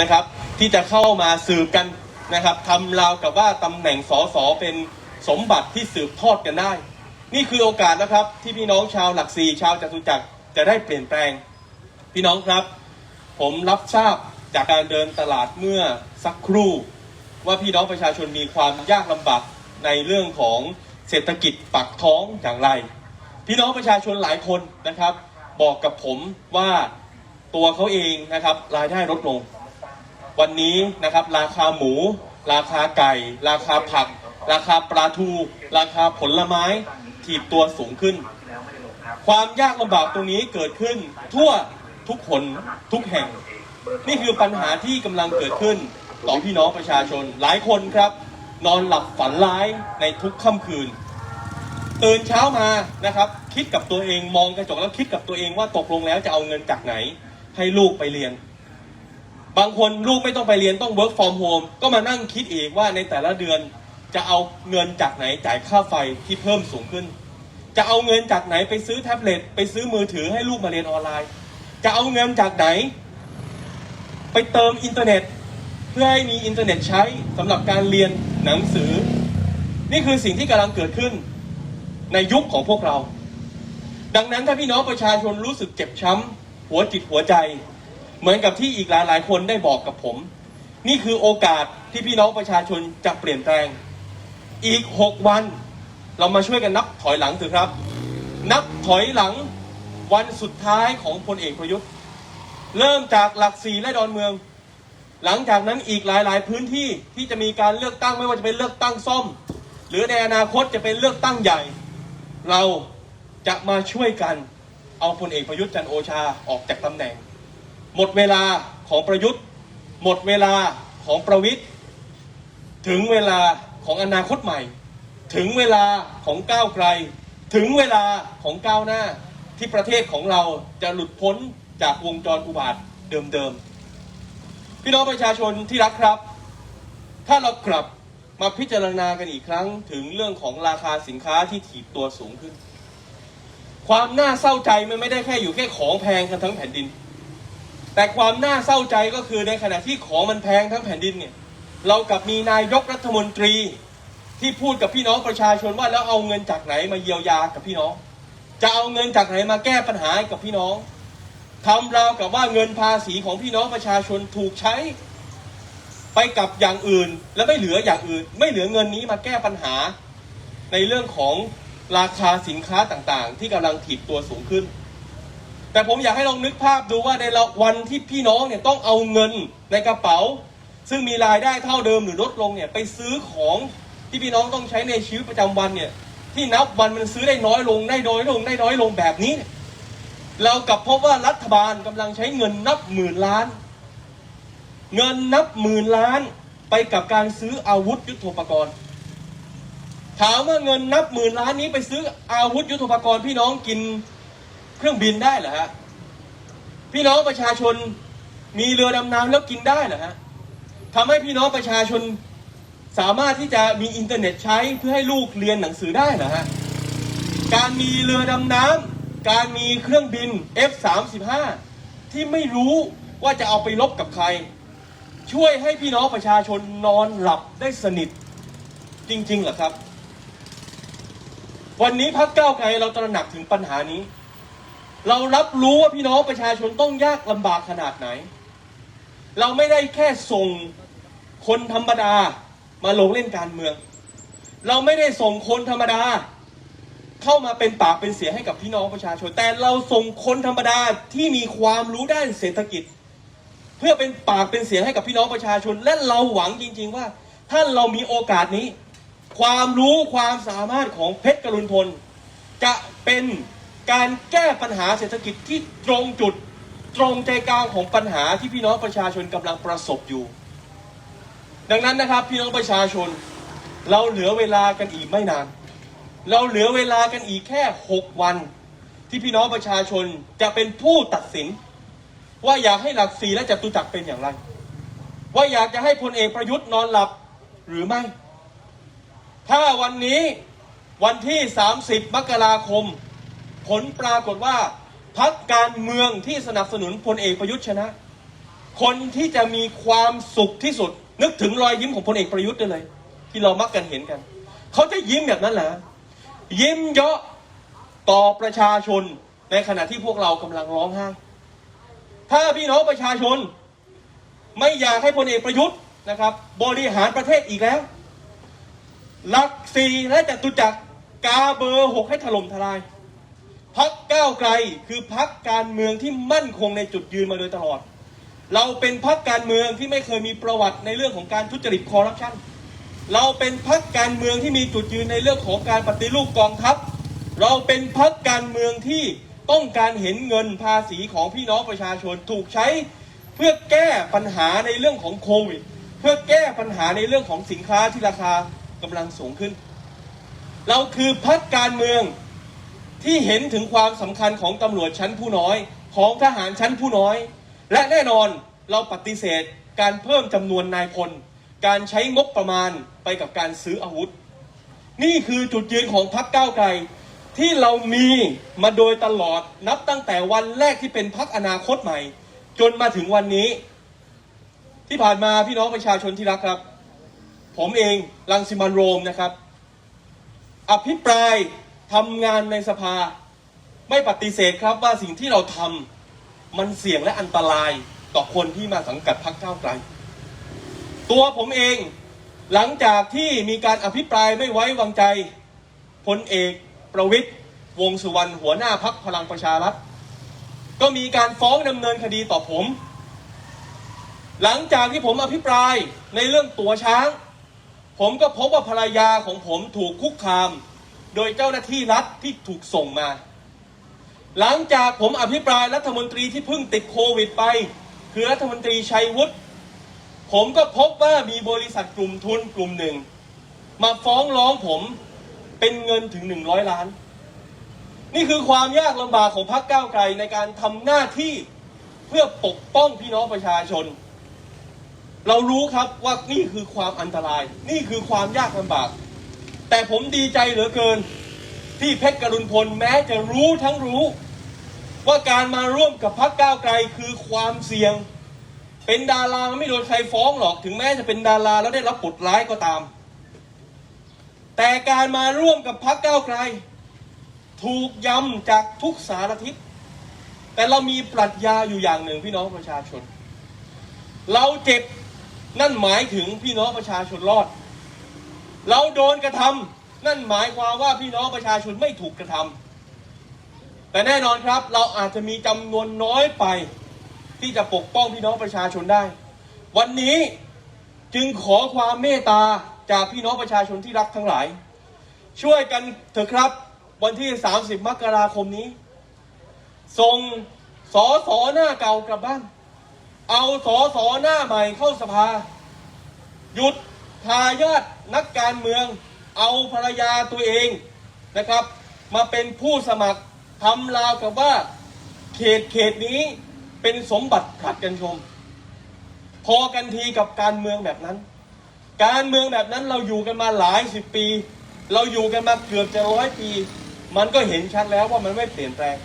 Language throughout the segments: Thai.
นะครับ ที่จะเข้ามาสืบกันนะครับทำราวกับว่าตำแหน่งสสเป็นสมบัติที่สืบทอดกันได้ นี่คือโอกาสนะครับ ที่พี่น้องชาวหลักสี่ชาวจตุจักรจะได้เปลี่ยนแปลง พี่น้องครับ ผมรับทราบจากการเดินตลาดเมื่อสักครู่ ว่าพี่น้องประชาชนมีความยากลำบากในเรื่องของเศรษฐกิจปากท้องอย่างไร พี่น้องประชาชนหลายคนนะครับ บอกกับผมว่าตัวเขาเองนะครับรายได้ลดลง วันนี้นะครับ ราคาหมู ราคาไก่ ราคาผัก ราคาปลาทู ราคาผลไม้ถีบตัวสูงขึ้น ความยากลำบากตรงนี้เกิดขึ้น ทั่วทุกคนทุกแห่ง นี่คือปัญหาที่กำลังเกิดขึ้น ต่อพี่น้องประชาชนหลายคนครับ นอนหลับฝันร้ายในทุกค่ำคืนตื่นเช้ามานะครับ คิดกับตัวเองมองกระจกแล้วคิดกับตัวเองว่าตกลงแล้วจะเอาเงินจากไหน ให้ลูกไปเรียน บางคนลูกไม่ต้องไปเรียนต้อง work from home ก็มานั่งคิดอีกว่าในแต่ละเดือนจะเอาเงินจากไหนจ่ายค่าไฟที่เพิ่มสูงขึ้น จะเอาเงินจากไหนไปซื้อแท็บเล็ตไปซื้อมือถือให้ลูกมาเรียนออนไลน์ จะเอาเงินจากไหน ไปเติมอินเทอร์เน็ต เพื่อให้มีอินเทอร์เน็ตใช้สำหรับการเรียนหนังสือ นี่คือสิ่งที่กำลังเกิดขึ้นในยุคของพวกเรา ดังนั้นถ้าพี่น้องประชาชนรู้สึกเจ็บช้ำหัวจิตหัวใจ เหมือนกับที่อีกหลายหลายคนได้บอกกับผม นี่คือโอกาสที่พี่น้องประชาชนจะเปลี่ยนแปลง อีก 6 วัน เรามาช่วยกันนับถอยหลังเถอะครับ นับถอยหลังวันสุดท้ายของพลเอกประยุทธ์ เริ่มจากหลักสี่และดอนเมือง หลังจากนั้นอีกหลาย ๆ พื้นที่ที่จะมีการเลือกตั้งไม่ว่าจะเป็นเลือกตั้งซ่อม หรือในอนาคตจะเป็นเลือกตั้งใหญ่ เราจะมาช่วยกันเอาพลเอกประยุทธ์จันโอชาออกจากตำแหน่ง หมดเวลาของประยุทธ์ หมดเวลาของประวิทย์ถึงเวลาของอนาคตใหม่ ถึงเวลาของก้าวไกล ถึงเวลาของก้าวหน้าที่ประเทศของเราจะหลุดพ้นจากวงจรอุบาทเดิมๆ พี่น้องประชาชนที่รักครับ ถ้าเรากลับมาพิจารณากันอีกครั้งถึงเรื่องของราคาสินค้าที่ถีบตัวสูงขึ้น ความน่าเศร้าใจมันไม่ได้แค่อยู่แค่ของแพงกันทั้งแผ่นดิน แต่ความน่าเศร้าใจก็คือในขณะที่ของมันแพงทั้งแผ่นดินเนี่ยเรากับมีนายกรัฐมนตรีที่พูดกับพี่น้องประชาชนว่าแล้วเอาเงินจากไหนมาเยียวยากับพี่น้อง จะเอาเงินจากไหนมาแก้ปัญหาหกับพี่น้องทำราวกับว่าเงินภาษีของพี่น้องประชาชนถูกใช้ ไปกับอย่างอื่นและไม่เหลืออย่างอื่น ไม่เหลือเงินนี้มาแก้ปัญหา ในเรื่องของราคาสินค้าต่างๆ ที่กำลังถีบตัวสูงขึ้น แต่ผมอยากให้ลองนึกภาพดูว่าในวันที่พี่น้องเนี่ยต้องเอาเงินในกระเป๋า ซึ่งมีรายได้เท่าเดิมหรือลดลงเนี่ยไปซื้อของที่พี่น้องต้องใช้ในชีวิตประจำวันเนี่ยที่นับวันมันซื้อได้น้อยลงได้น้อยลงได้น้อยลงแบบนี้เนี่ยเรากลับพบว่ารัฐบาลกำลังใช้เงินนับหมื่นล้าน เงินนับหมื่นล้านไปกับการซื้ออาวุธยุทโธปกรณ์ ถามว่าเงินนับหมื่นล้านนี้ไปซื้ออาวุธยุทโธปกรณ์พี่น้องกิน เครื่องบินได้เหรอฮะพี่น้องประชาชนมีเรือดำน้ำแล้วกินได้เหรอฮะทำให้พี่น้องประชาชนสามารถที่จะมีอินเทอร์เน็ตใช้เพื่อให้ลูกเรียนหนังสือได้เหรอฮะการมีเรือดำน้ำการมีเครื่องบิน F35 ที่ไม่รู้ว่าจะเอาไปลบกับใคร ช่วยให้พี่น้องประชาชนนอนหลับได้สนิทจริงๆเหรอครับ วันนี้พักเก้าไกลเราตระหนักถึงปัญหานี้ เรารับรู้ว่าพี่น้องประชาชนต้องยากลำบากขนาดไหน เราไม่ได้แค่ส่งคนธรรมดามาลงเล่นการเมือง เราไม่ได้ส่งคนธรรมดา เข้ามาเป็นปากเป็นเสียงให้กับพี่น้องประชาชน แต่เราส่งคนธรรมดาที่มีความรู้ด้านเศรษฐกิจ เพื่อเป็นปากเป็นเสียงให้กับพี่น้องประชาชน และเราหวังจริง ๆ ว่า ถ้าเรามีโอกาสนี้ ความรู้ความสามารถของเพชรกรุณพลจะเป็น การแก้ปัญหาเศรษฐกิจที่ตรงจุดตรงใจกลางของปัญหาที่พี่น้องประชาชนกำลังประสบอยู่ ดังนั้นนะครับพี่น้องประชาชน เราเหลือเวลากันอีกไม่นาน เราเหลือเวลากันอีกแค่ 6 วัน ที่พี่น้องประชาชนจะเป็นผู้ตัดสิน ว่าอยากให้หลักสี่และจตุจักรเป็นอย่างไร ว่าอยากจะให้พลเอกประยุทธ์นอนหลับหรือไม่ ถ้าวันนี้วันที่ 30 มกราคม ผลปรากฏว่าพักการเมืองที่สนับสนุนพลเอกประยุทธ์ชนะ คนที่จะมีความสุขที่สุด นึกถึงรอยยิ้มของพลเอกประยุทธ์ได้เลย ที่เรามักกันเห็นกัน เขาจะยิ้มแบบนั้นแหละยิ้มเยาะต่อประชาชนในขณะที่พวกเรากำลังร้องไห้ ถ้าพี่น้องประชาชน ไม่อยากให้พลเอกประยุทธ์นะครับ บริหารประเทศอีกแล้วหลักสี่และจตุจักรกาเบอร์หกให้ถล่มทลาย พักก้าวไกลคือพักการเมืองที่มั่นคงในจุดยืนมาโดยตลอด เราเป็นพักการเมืองที่ไม่เคยมีประวัติในเรื่องของการทุจริตคอร์รัปชันเราเป็นพักการเมืองที่มีจุดยืนในเรื่องของการปฏิรูปกองทัพ เราเป็นพักการเมืองที่ต้องการเห็นเงินภาษีของพี่น้องประชาชนถูกใช้ เพื่อแก้ปัญหาในเรื่องของโควิด เพื่อแก้ปัญหาในเรื่องของสินค้าที่ราคากำลังสูงขึ้น เราคือพักการเมือง ที่เห็นถึงความสำคัญของตำรวจชั้นผู้น้อยของทหารชั้นผู้น้อย และแน่นอนเราปฏิเสธการเพิ่มจำนวนนายพล การใช้งบประมาณไปกับการซื้ออาวุธ นี่คือจุดยืนของพรรคก้าวไกล ที่เรามีมาโดยตลอดนับตั้งแต่วันแรกที่เป็นพรรคอนาคตใหม่ จนมาถึงวันนี้ ที่ผ่านมาพี่น้องประชาชนที่รักครับ ผมเองรังสิมันโรมนะครับ อภิปราย ทำงานในสภา ไม่ปฏิเสธครับว่าสิ่งที่เราทำมันเสี่ยงและอันตรายต่อคนที่มาสังกัดพรรคก้าวไกล ตัวผมเองหลังจากที่มีการอภิปรายไม่ไว้วางใจพลเอกประวิตยวงสุวรรณหัวหน้าพักพลังประชารัฐก็มีการฟ้องดำเนินคดีต่อผม หลังจากที่ผมอภิปรายในเรื่องตัวช้าง ผมก็พบว่าภรรยาของผมถูกคุกคาม โดยเจ้าหน้าที่รัฐที่ถูกส่งมา หลังจากผมอภิปรายรัฐมนตรีที่เพิ่งติดโควิดไป คือรัฐมนตรีชัยวุฒิผมก็พบว่ามีบริษัทกลุ่มทุนกลุ่มหนึ่ง มาฟ้องร้องผมเป็นเงินถึง 100 ล้าน นี่คือความยากลำบากของพรรคก้าวไกลในการทำหน้าที่เพื่อปกป้องพี่น้องประชาชน เรารู้ครับว่านี่คือความอันตราย นี่คือความยากลำบาก แต่ผมดีใจเหลือเกิน ที่เพชรกรุณพลแม้จะรู้ทั้งรู้ ว่าการมาร่วมกับพรรคก้าวไกลคือความเสี่ยง เป็นดาราไม่โดนใครฟ้องหรอก ถึงแม้จะเป็นดาราแล้วได้รับบทร้ายก็ตาม แต่การมาร่วมกับพรรคก้าวไกล ถูกย้ำจากทุกสารทิศแต่เรามีปรัชญาอยู่อย่างหนึ่งพี่น้องประชาชน เราเจ็บนั่นหมายถึงพี่น้องประชาชนรอด เราโดนกระทำนั่นหมายความว่าพี่น้องประชาชนไม่ถูกกระทำแต่แน่นอนครับเราอาจจะมีจำนวนน้อยไป ที่จะปกป้องพี่น้องประชาชนได้ วันนี้จึงขอความเมตตาจากพี่น้องประชาชนที่รักทั้งหลาย ช่วยกันเถอะครับ วันที่ 30 มกราคมนี้ ส่งสอสอหน้าเก่ากลับบ้าน เอาสอสอหน้าใหม่เข้าสภา หยุด ทายาทนักการเมืองเอาภรรยาตัวเองนะครับ มาเป็นผู้สมัครทำราวกับว่าเขตเขตนี้เป็นสมบัติผลัดกันชม พอกันทีกับการเมืองแบบนั้น การเมืองแบบนั้นเราอยู่กันมาหลายสิบปี เราอยู่กันมาเกือบจะร้อยปี มันก็เห็นชัดแล้วว่ามันไม่เปลี่ยนแปลง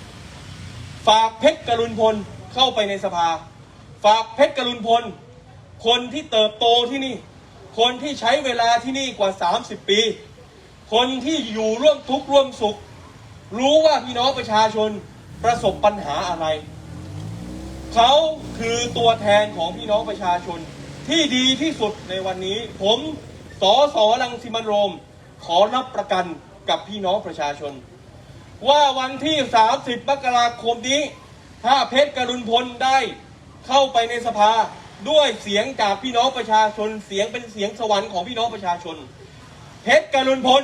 ฝากเพชรกรุณพลเข้าไปในสภา ฝากเพชรกรุณพล คนที่เติบโตที่นี่ คนที่ใช้เวลาที่นี่กว่า 30 ปี คนที่อยู่ร่วมทุกข์ร่วมสุข รู้ว่าพี่น้องประชาชนประสบปัญหาอะไร เขาคือตัวแทนของพี่น้องประชาชนที่ดีที่สุดในวันนี้ ผมสอสอรังสิมันโรม ขอรับประกันกับพี่น้องประชาชน ว่าวันที่ 30 มกราคมนี้ ถ้าเพชรกรุณพลได้เข้าไปในสภา ด้วยเสียงจากพี่น้องประชาชนเสียงเป็นเสียงสวรรค์ของพี่น้องประชาชน เพชรกรุณพล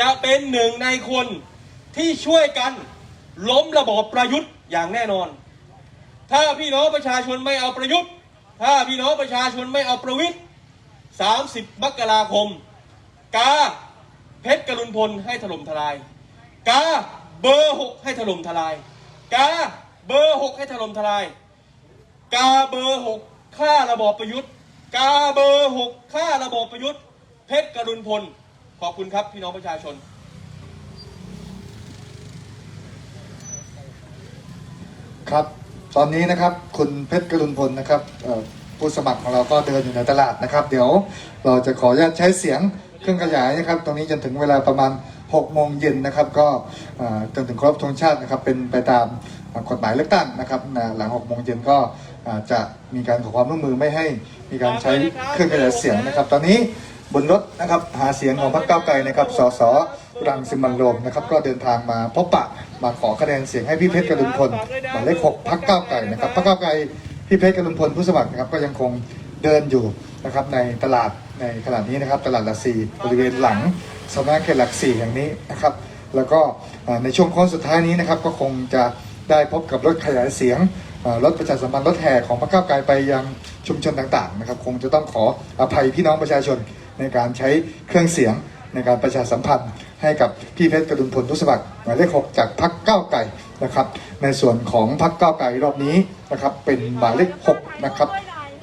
จะเป็นหนึ่งในคนที่ช่วยกันล้มระบอบประยุทธ์อย่างแน่นอน ถ้าพี่น้องประชาชนไม่เอาประยุทธ์ ถ้าพี่น้องประชาชนไม่เอาประวิทย์30 มกราคม กาเพชรกรุณพลให้ถล่มทลาย กาเบอร์หกให้ถล่มทลาย กาเบอร์หกให้ถล่มทลาย กาเบอร์หกฆ่าระบอบประยุทธ์ กาเบอร์หกฆ่าระบอบประยุทธ์ เพชรกรุณพล ขอบคุณครับพี่น้องประชาชน ครับ ตอนนี้นะครับคุณเพชรกรุณพลนะครับผู้สมัครของเราก็เดินอยู่ในตลาดนะครับ เดี๋ยวเราจะขออนุญาตใช้เสียงเครื่องขยายนะครับ ตรงนี้จนถึงเวลาประมาณ6โมงเย็นนะครับ ก็จนถึงครบธงชาตินะครับ เป็นไปตาม กฎหมายเลือกตั้งนะครับนะหลัง6โมงเย็นก็อ่าจะมีการขอความร่วมมือไม่ให้มีการใช้เครื่องขยายเสียงนะครับ ตอนนี้บนรถนะครับหาเสียงของพรรคก้าวไกลนะครับสสรังสิมันต์โรมนะครับก็เดินทางมาพบปะมาขอคะแนนเสียงให้พี่เพชรกรุณพลหมายเลขหกพรรคก้าวไกลนะครับพรรคก้าวไกลพี่เพชรกรุณพลผู้สมัครนะครับก็ยังคงเดินอยู่นะครับในตลาดในขณะนี้นะครับตลาดหลักสี่บริเวณหลังสำนักงานเขตหลักสี่แห่งนี้นะครับแล้วก็อ่าในช่วงโค้งสุดท้ายนี้นะครับก็คงจะ ได้พบกับรถขยายเสียงรถประชาสัมพันธ์รถแห่ของพรรคก้าวไกลไปยังชุมชนต่างๆนะครับ คงจะต้องขออภัยพี่น้องประชาชนในการใช้เครื่องเสียงในการประชาสัมพันธ์ให้กับพี่เพชรกรุณพลผู้สมัครหมายเลขหกจากพรรคก้าไกลนะครับ ในส่วนของพรรคก้าไกลรอบนี้นะครับ เป็นหมายเลขหกนะครับ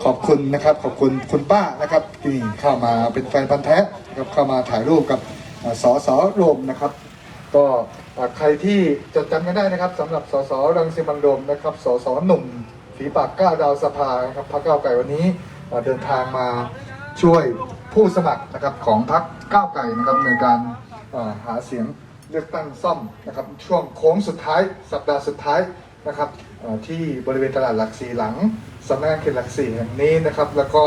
ขอบคุณนะครับขอบคุณคุณป้านะครับที่เข้ามาเป็นแฟนพันธ์แท้นะครับเข้ามาถ่ายรูปกับอ่าสสโรมนะครับ ก็ใครที่จดจำกันได้นะครับสำหรับสสรังสิมันต์โรมนะครับสสหนุ่มฝีปากก้าวดาวสภานะครับพรรคก้าวไกลวันนี้เดินทางมาช่วยผู้สมัครนะครับของพรรคก้าวไกลนะครับในการหาเสียงเลือกตั้งซ่อมนะครับช่วงโค้งสุดท้ายสัปดาห์สุดท้ายนะครับที่บริเวณตลาดหลักสี่หลังสำนักงานเขตหลักสี่แห่งนี้นะครับ แล้วก็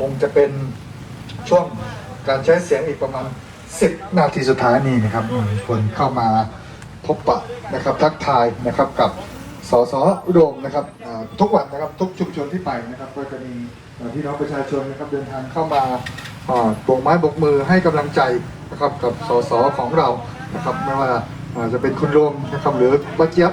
คงจะเป็นช่วงการใช้เสียงอีกประมาณ 10นาทีสุดท้ายนี้นะครับมีคนเข้ามาพบปะนะครับทักทายนะครับกับสสอุดมนะครับทุกวันนะครับทุกชุมชนที่ไปนะครับ ก็จะมีพี่น้องประชาชนนะครับเดินทางเข้ามาโบกไม้โบกมือให้กำลังใจนะครับกับสสของเรานะครับไม่ว่าอ่าจะเป็นคุณโรมนะครับหรือป้าเจี๊ยบ